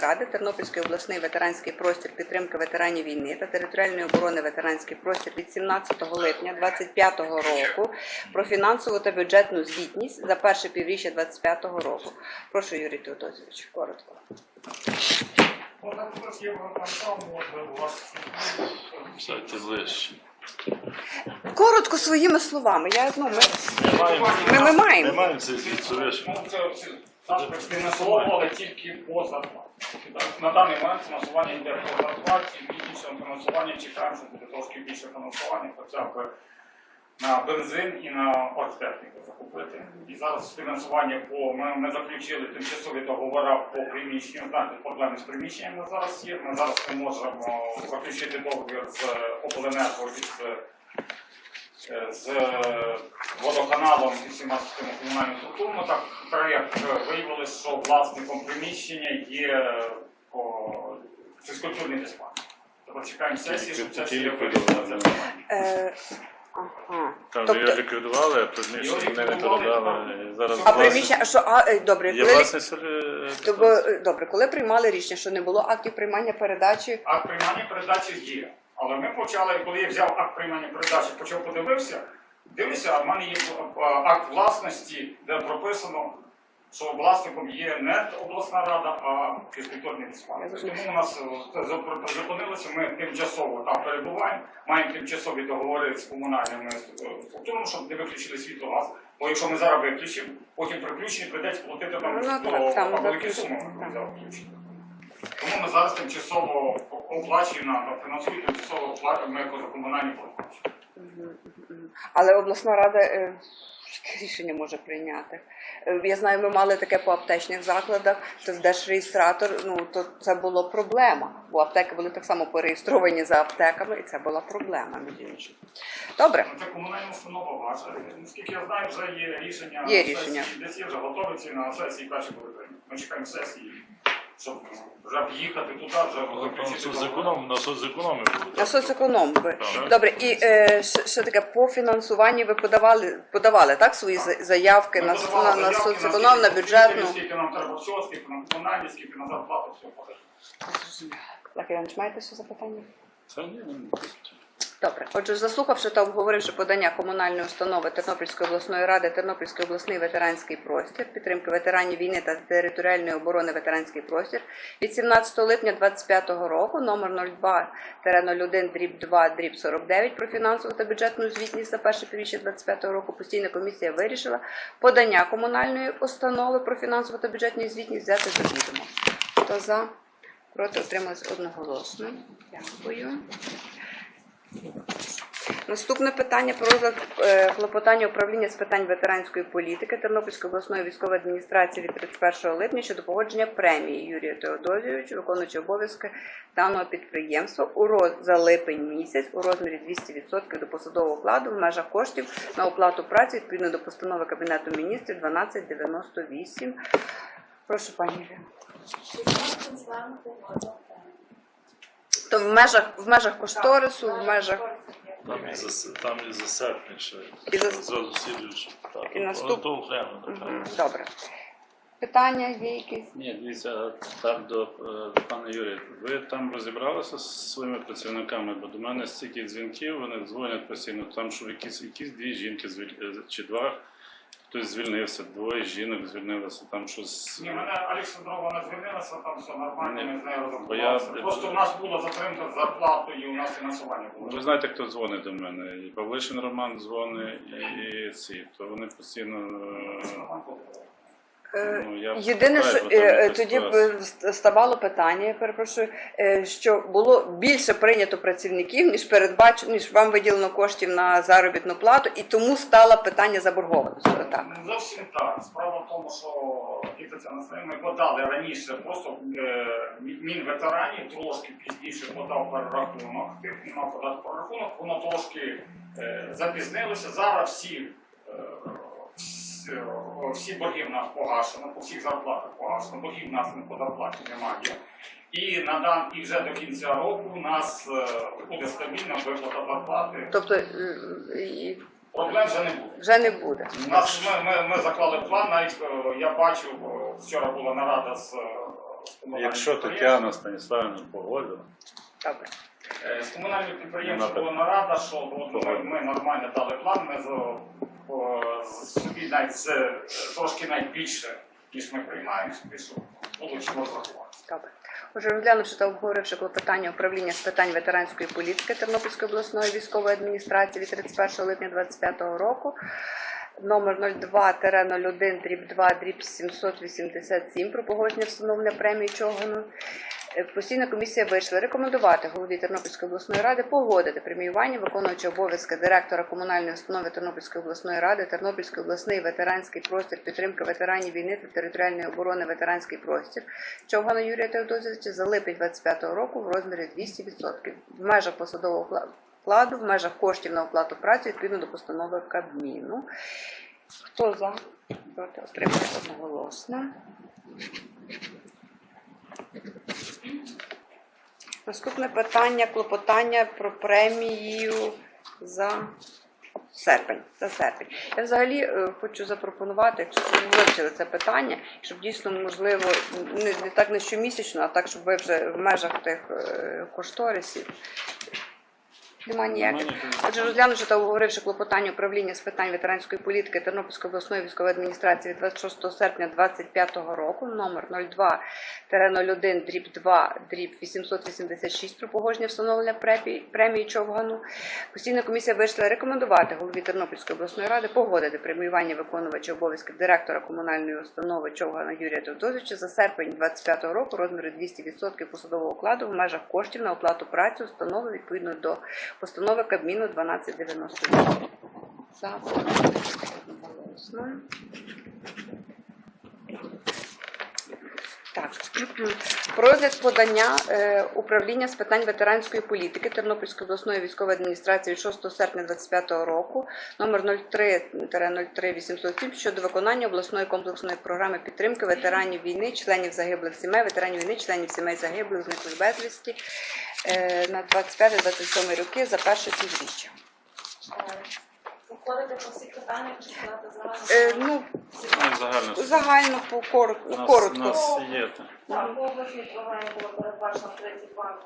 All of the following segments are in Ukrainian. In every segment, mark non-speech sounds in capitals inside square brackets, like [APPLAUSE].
Ради Тернопільський обласний ветеранський простір підтримки ветеранів війни та територіальної оборони ветеранський простір від 17 липня 2025 року про фінансову та бюджетну звітність за перше півріччя 2025 року. Прошу, Юрій Теодосович, коротко. Коротко своїми словами. Я ну ми, Ми маємо, ми, ми маємо. ми маємо цей звіт, так, фінансовували тільки по зарплаті. На даний момент фінансування йде по зарплаті, більше фінансування чекаємо, що буде трошки більше фінансування, хоча б на бензин і на оргтехніку закупити. І зараз фінансування по ми, ми заключили тимчасові договори по приміщенням. Знаєте, проблеми з приміщеннями зараз є. Ми зараз не можемо заключити договір з обленерго і з, е, водоканалом і всіма цими комунальними структурами. Так проєкт е, виявилось, що власником приміщення є о, фізкультурний диспансер. Тобто чекаємо сесії, щоб Це сесія тільки вирішила це ліквідовано. питання. Е, ага. Там Тобто- його ліквідували, а приміщення не передали. Зараз А приміщення, що а е, добре, Є коли власність е, Тобто, е, добре, коли приймали рішення, що не було актів приймання передачі, Акт приймання передачі є. Але ми почали, коли я взяв акт приймання передачі, почав подивився, дивлюся, а в мене є акт власності, де прописано, що власником є не обласна рада, а фізкультурний диспансер. Тому у нас е, зап- ми тимчасово там перебуваємо, маємо тимчасові договори з комунальними е, структурами, щоб не виключили світло газ. Бо якщо ми зараз виключимо, потім при включенні прийдеться платити там Ну, ну, там, великі суми за включення. Тому ми зараз тимчасово оплачуємо на фінансуємо тимчасово оплачуємо ми за комунальні послуги. але обласна рада е, рішення може прийняти. Е, Я знаю, ми мали таке по аптечних закладах, то держреєстратор, ну то це була проблема. Бо аптеки були так само пореєстровані за аптеками, і це була проблема між іншим. Добре, Це комунальна установа ваша. Наскільки я знаю, вже є рішення Є на рішення. сесії, десь є вже готові ці на сесії перші були прийняті. Ми чекаємо сесії, щоб вже в'їхати туди, вже заключити. Соцеконом, на соцекономі буде. на соцеконом ви. Так. Добре, і е, ще, ще таке по фінансуванню ви подавали, подавали так свої за- заявки Ми на, подавали на, на заявки, соцеконом, на скільки- бюджетну. Скільки нам треба всього, скільки нам комунальні, скільки на зарплату, все подає. Так, Іванович, маєте ще запитання? Це ні, ні. Добре, отже, заслухавши та обговоривши подання комунальної установи Тернопільської обласної ради, Тернопільський обласний ветеранський простір, підтримки ветеранів війни та територіальної оборони ветеранський простір від 17 липня 2025 року, номер 02 дріб 2 дріб 49 про фінансову та бюджетну звітність за перше півріччя 2025 року, постійна комісія вирішила подання комунальної установи про фінансову та бюджетну звітність взяти до відома. Хто за? Проти отрималось одноголосно. Дякую. Наступне питання про розгляд е, клопотання управління з питань ветеранської політики Тернопільської обласної військової адміністрації від 31 липня щодо погодження премії Юрію Теодозійовичу, виконуючи обов'язки даного підприємства у роз... за липень місяць у розмірі 200% до посадового окладу в межах коштів на оплату праці відповідно до постанови Кабінету міністрів 1298. Прошу, пані Ірина. То в межах в межах кошторису, в межах Там і за, там і за серпень ще. І за- Зразу слідуючи. Так, І наступ- то окремо, так. Мгм, Добре. Питання є якісь? Ні, дивіться, так до е, пана Юрія. Ви там розібралися з своїми працівниками, бо до мене стільки дзвінків, вони дзвонять постійно, там що якісь, якісь дві жінки звіль- е, чи два, хтось звільнився, двоє жінок звільнилися, там щось. Ні, мене Олександрова не звільнилася, там все нормально, ми з нею Бо я- Просто у нас була затримка з зарплатою, у нас фінансування було. Ви знаєте, хто дзвонить до мене? І Павлишин Роман дзвонить, і, ці, то вони постійно. Е, Ну, Єдине, що е, е, якась тоді б ситуація. ставало питання, я перепрошую, е, що було більше прийнято працівників, ніж передбачено, ніж вам виділено коштів на заробітну плату, і тому стало питання заборгованості. Так. Не зовсім так. Справа в тому, що це ми подали раніше, просто Мінветеранів трошки пізніше подав перерахунок, тих нема подати перерахунок, воно трошки запізнилося. Зараз всі, всі, всі борги в нас погашено, по всіх зарплатах погашено, боргів в нас по зарплаті немає. І на дан, і вже до кінця року у нас е, буде стабільна виплата зарплати. Тобто е, і Проблем вже не буде. вже не буде. У нас ми, ми, ми заклали план, навіть е, я бачив, е, вчора була нарада з е, Якщо. Тетяна Станіславівна погодила, Добре. Е, З комунальних підприємств Нема була нарада, що от ми, ми нормально дали план, ми за, по, собі навіть з- трошки навіть більше, ніж ми приймаємо собі, щоб вийшло заховати. Добре. Отже, розглянувши та обговоривши клопотання управління з питань ветеранської політики Тернопільської обласної військової адміністрації від 31 липня 2025 року, номер 02-01 дріб 2 дріб 787 про погодження встановлення премії Чогану. Е, Постійна комісія вийшла рекомендувати голові Тернопільської обласної ради погодити преміювання виконуючого обов'язки директора комунальної установи Тернопільської обласної ради, Тернопільський обласний ветеранський простір підтримки ветеранів війни та територіальної оборони ветеранський простір Човгана Юрія Теодозовича за липень 25 року в розмірі 200% в межах посадового вкладу, в межах коштів на оплату праці відповідно до постанови Кабміну. Хто за? Проти отримати одноголосно. Наступне питання клопотання про премію за серпень. За серпень. Я взагалі е, хочу запропонувати, якщо ви вивчили це питання, щоб дійсно можливо не, не так не щомісячно, а так, щоб ви вже в межах тих е, кошторисів. Нема ніяких. Отже, розглянувши та обговоривши клопотання управління з питань ветеранської політики Тернопільської обласної військової адміністрації від 26 серпня 2025 року, номер 02-01 дріб 2 дріб 886 про погодження встановлення премії, Човгану, постійна комісія вийшла рекомендувати голові Тернопільської обласної ради погодити преміювання виконувача обов'язків директора комунальної установи Човгана Юрія Теодозича за серпень 2025 року розміру 200% посадового окладу в межах коштів на оплату праці установи відповідно до Постанова Кабмино 1290. Так, [CLEARS THROAT] розгляд подання е, управління з питань ветеранської політики Тернопільської обласної військової адміністрації від 6 серпня 2025 року, номер 03-0807 щодо виконання обласної комплексної програми підтримки ветеранів війни, членів загиблих сімей, ветеранів війни, членів сімей загиблих, зниклих безвісті е, на 25-27 роки за перше півріччя. Виходити по всіх питаннях чи сказати зараз? Е, ну, Ну, загально. загально по коротко. У нас, коротко. у нас є. та. Так, по обласній програмі було передбачено 32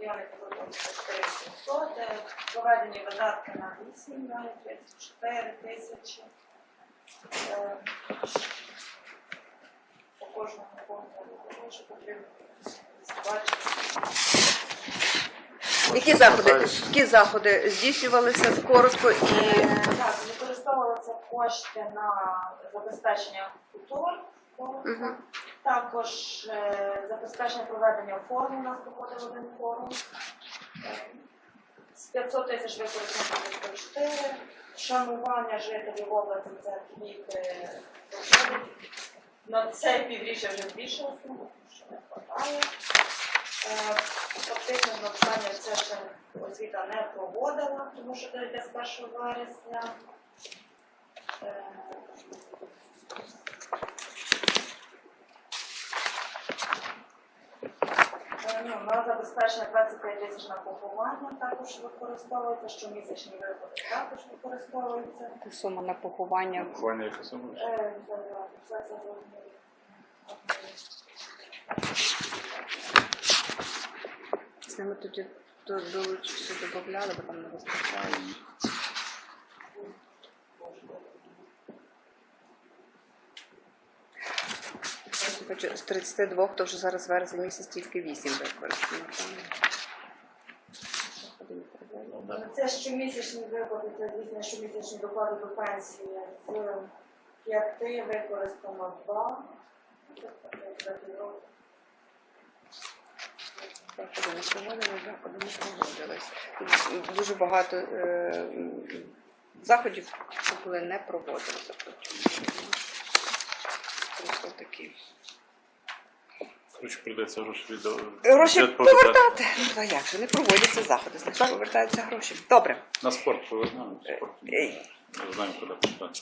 мільйони 4 700, е, проведені видатки на 8 мільйонів 34 тисячі. Е, По кожному пункту що потрібно бачити. Які заходи, які заходи здійснювалися коротко і Е, Так, використовувалися кошти на забезпечення культур. Мгм. Також е, забезпечення проведення форуму, у нас проходив один форум. Е, З 500 тисяч використано 4. Шанування жителів області це квіти проходить. На це півріччя вже збільшилося, тому що не вистачає. Е, Фактично навчання це ще освіта не проводила, тому що це йде з 1 вересня. Е, Е, Ну, на забезпечення 25 тисяч на поховання також використовується, щомісячні виплати також використовуються. сума на поховання. Ваня, яка сума? Е, це- це- Звісно, ми тоді долучився, додавали, бо там не вистачало. Хочу з 32, то вже зараз вересень місяць тільки 8 використано. Ну, ну, це щомісячні виплати, це звісно, щомісячні доходи до пенсії з 5 використано 2. Заходи не проводили, заходи не проводились. Дуже багато е, заходів були не проводилися. Просто такі. Коротше, прийдеться гроші віддав. Гроші повертати. Ну, а як же не проводяться заходи, значить повертаються гроші. Добре. На спорт повернемо. Спорт. Е, Не знаємо, куди повертати.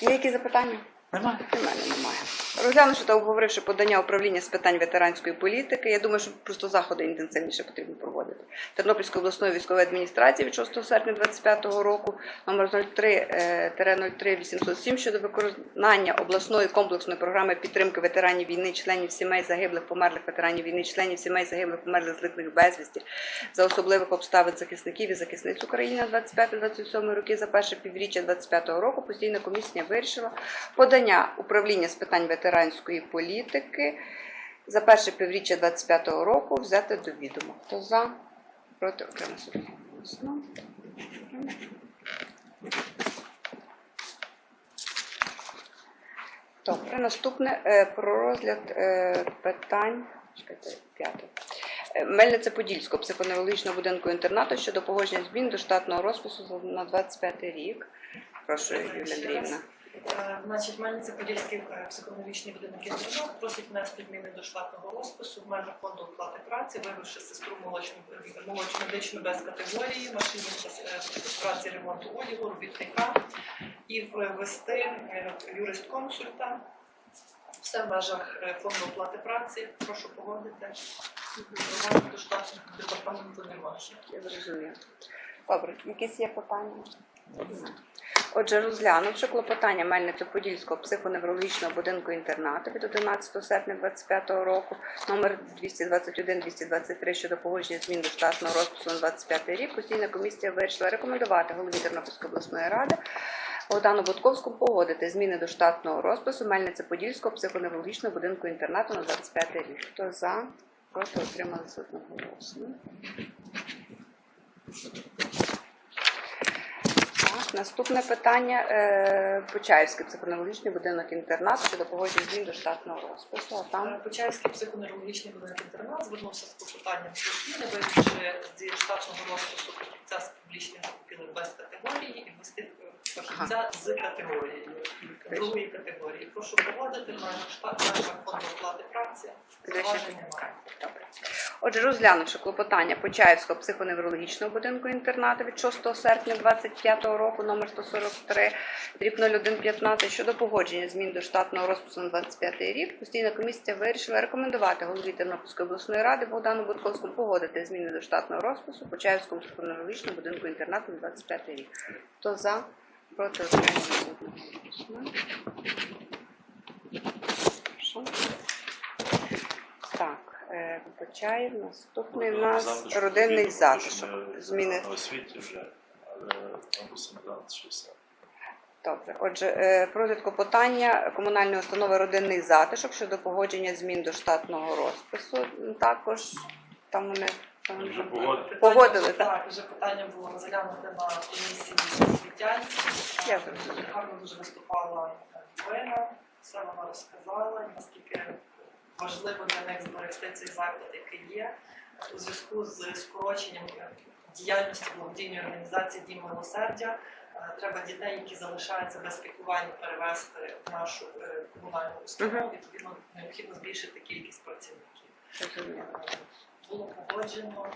Є які запитання? Немає. Мене немає. Розглянувши та обговоривши подання управління з питань ветеранської політики, я думаю, що просто заходи інтенсивніше потрібно проводити. Тернопільської обласної військової адміністрації від 6 серпня 2025 року номер 03 807 щодо виконання обласної комплексної програми підтримки ветеранів війни, членів сімей загиблих померлих ветеранів війни, членів сімей загиблих померлих зниклих безвісті за особливих обставин захисників і захисниць України на 25-27 роки за перше півріччя 2025 року постійна комісія вирішила подання управління з питань ветеранської політики за перше півріччя 2025 року взяти до відома. Хто за? Проти окремо. Добре, наступне е, про розгляд е, питань. П'яте. Е, Мельниця-Подільського психоневрологічного будинку інтернату щодо погодження змін до штатного розпису на 25 рік. Прошу, Юлія Андріївна. Е, Значить, Мельниця Подільський е, психологічний будинок інтернат просить внести зміни до штатного розпису в межах фонду оплати праці, вивівши сестру молочну молочну медичну без категорії, машиністка з е, праці ремонту одягу, робітника і ввести юрист-консульта. Все в межах фонду оплати праці. Прошу погодити. До штатного департаменту немає. Я зрозуміла. Добре, якісь є питання? Отже, розглянувши клопотання Мельниця-Подільського психоневрологічного будинку інтернату від 11 серпня 2025 року, номер 221-223 щодо погодження змін до штатного розпису на 25 рік, постійна комісія вирішила рекомендувати голові Тернопільської обласної ради Богдану Будковському погодити зміни до штатного розпису Мельниця-Подільського психоневрологічного будинку інтернату на 25 рік. Хто за? Проти отрималися одноголосно. Так, наступне питання. Е, Почаївський психоневрологічний будинок інтернат щодо погодження змін до штатного розпису. А там Почаївський психоневрологічний будинок інтернат звернувся з клопотанням про зміни, вирішивши зі штатного розпису фахівця з публічних закупівель без категорії і ввести фахівця з категорією другої категорії. Прошу проводити на штат межах фонду оплати праці. Зауважень немає. Отже, розглянувши клопотання Почаївського психоневрологічного будинку інтернату від 6 серпня 2025 року, номер 143, дріб 0115, щодо погодження змін до штатного розпису на 25 рік, постійна комісія вирішила рекомендувати голові Тернопільської обласної ради Богдану Будковському погодити зміни до штатного розпису Почаївському психоневрологічному будинку інтернату на 25 рік. Хто за? Проти отримання одноголосно. Прошу. Так, е, Почаєв. Наступний в нас родинний затишок. Зміни. Освіті вже. Добре. Отже, е, про розгляд клопотання комунальної установи родинний затишок щодо погодження змін до штатного розпису. Також там вони там Вже погодили. Погодили, так? Так, вже питання було розглянуте на комісії Е. Гарно дуже виступала Олена, все вона розказала, наскільки важливо для них зберегти цей заклад, який є, у зв'язку з скороченням діяльності благодійної організації Дім милосердя. е, Треба дітей, які залишаються без піклування, перевести в нашу е, комунальну установу. Відповідно, необхідно збільшити кількість працівників. Було погоджено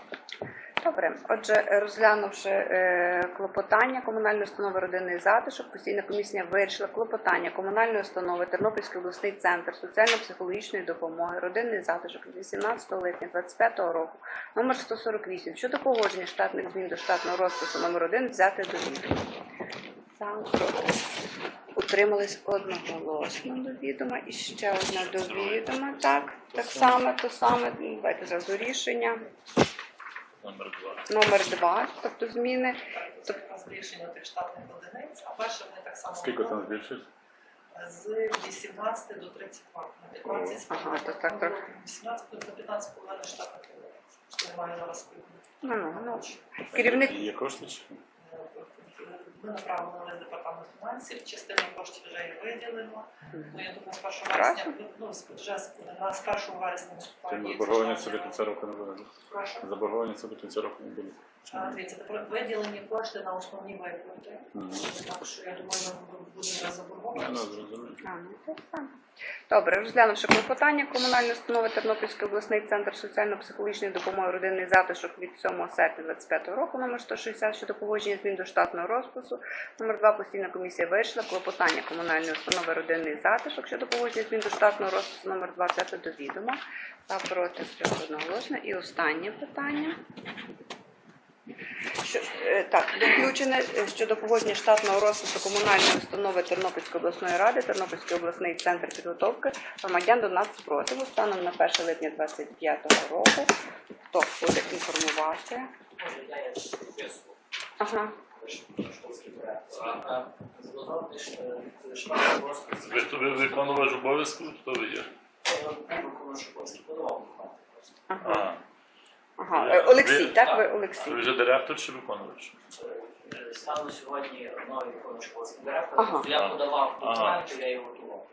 Добре, отже, розглянувши е, клопотання комунальної установи родинний затишок, постійна комісія вирішила клопотання комунальної установи Тернопільський обласний центр соціально-психологічної допомоги родинний затишок від 18 липня 2025 року, номер 148 щодо погодження штатних змін до штатного розпису номер 1 взяти до відома. Утримались одноголосно до відома і ще одне до відома. Так, так само, то саме. Давайте зразу рішення. Номер два. Номер два, тобто зміни. Це якраз збільшення тих штатних одиниць, а перше вони так само Скільки там збільшується? з 18 до 32. На 15 Ага, то так, так. 18 до 15 половини штатних одиниць. Що немає зараз. Ну, ну, ну. Керівник Є кошти чи? Ми направили лист департамент фінансів, частину коштів вже є виділено. Ну, я думаю, з 1 вересня, ну, з- вже з з 1 вересня наступає. Тим дія заборгованість державної- до кінця року не буде. Прошу. Заборгованість до кінця року не буде. А. Дивіться, тепер виділені кошти на основні виплати. Мгм. Так що я думаю, ми будемо Ну, ну, заборгованість. зрозуміло. А, ну, само. Добре, розглянувши клопотання комунальної установи Тернопільський обласний центр соціально-психологічної допомоги родинний затишок від 7 серпня 25 року номер 160 щодо погодження змін до штатного розпису розпису. Номер 2 постійна комісія вийшла клопотання комунальної установи родинний затишок щодо погодження змін до штатного розпису номер 2 взято до відома. За проти одноголосно. І останнє питання. Що, е, так, доключене е, щодо погодження штатного розпису комунальної установи Тернопільської обласної ради, Тернопільський обласний центр підготовки громадян до нацспротиву станом на 1 липня 2025 року. Хто буде інформувати? Ага. Ви хто ви виконувач обов'язку? Хто ви є? Ага. Ага. Олексій, так? Ви Олексій. ви вже директор чи виконувач? Стану сьогодні новий виконуючий обов'язки директора. Я подавав документи, я їх готував.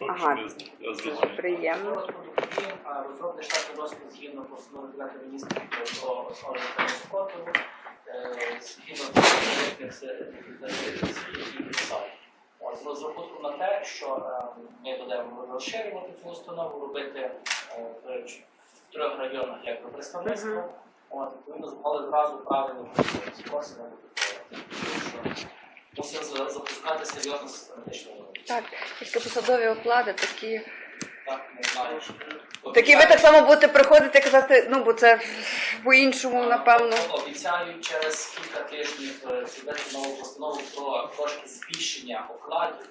Ага. Дуже приємно. Розробний штатний розпис згідно постанови Кабінету міністрів про основи закону спорту. Згідно конкретних з розрахунком на те, що е, ми будемо розширювати цю установу, робити е, в трьох районах як про представництво. От, Відповідно, змогли зразу правильно способом. Мусимо за- запускати серйозно систематично. Так, тільки посадові оклади такі. Так. Такі ви так само будете приходити і казати, ну бо це по-іншому, напевно. Обіцяю через кілька тижнів е, зробити нову постанову про трошки збільшення окладів.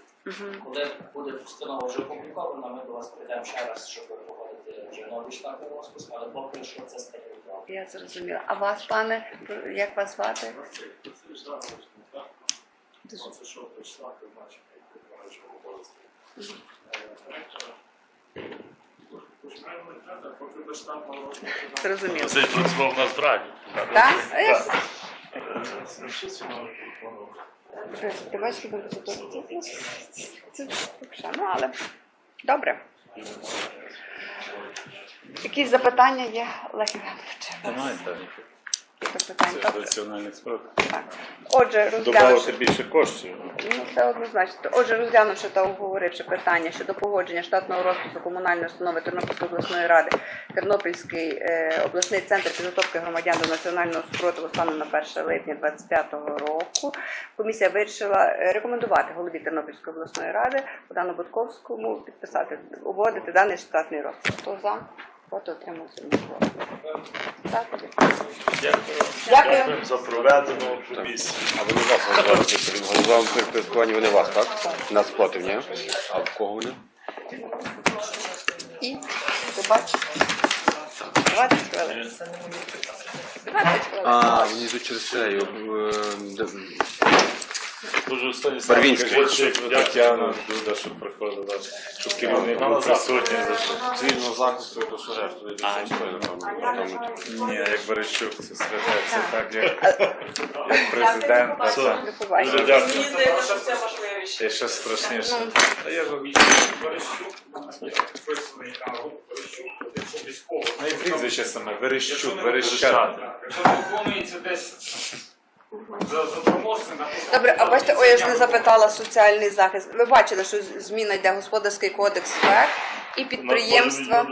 Коли буде постанова вже опублікована, ми до вас прийдемо ще раз, щоб погодити вже новий штатний розпис, але поки що це уклад. Я зрозуміла. А вас, пане, як вас звати? Дуже Це що прийшла, ти бачиш, як виконувач обов'язку. Починаємо зрозуміло. Василь працював на збраді. Так? Це? Ти бачиш, що там? Це ну але добре. Якісь запитання є, Олег Іванович? Немає так. Запитань. Це раціональний справ. так. Отже, Добавити розглянувши, більше коштів. ну, це однозначно. Отже, розглянувши та обговоривши питання щодо погодження штатного розпису комунальної установи Тернопільської обласної ради, Тернопільський е, обласний центр підготовки громадян до національного спротиву станом на 1 липня 2025 року, комісія вирішила е, рекомендувати голові Тернопільської обласної ради Богдану Будковському підписати, уваодити даний штатний розпис. Хто за? Проти отримався Так. Дякую. Дякую. за проведену комісію. А вони вас організували Організували підпорядкування вони вас, так? На спротив, ні? А в кого вони? І ти бачиш? 20 хвилин. 20 хвилин. А, вони йдуть через це. е, де- Дуже Станіслав, Барвінський. кажіть, що Тетяна Дуда, щоб приходила, щоб керівник був присутній. Цивільного захисту до сурешту. Ні, як Борищук, це святе, це так, як, як президент. та це. Дуже дякую. Мені здається, що це важливіше. І ще страшніше. Та я ж Верещук, підписаний на руку якщо військово. Ну і прізвище саме, Верещук, не Якщо не виконується десь. Добре, а бачите, о, я ж не запитала соціальний захист. Ви бачили, що зміна йде господарський кодекс ФЕК і підприємства.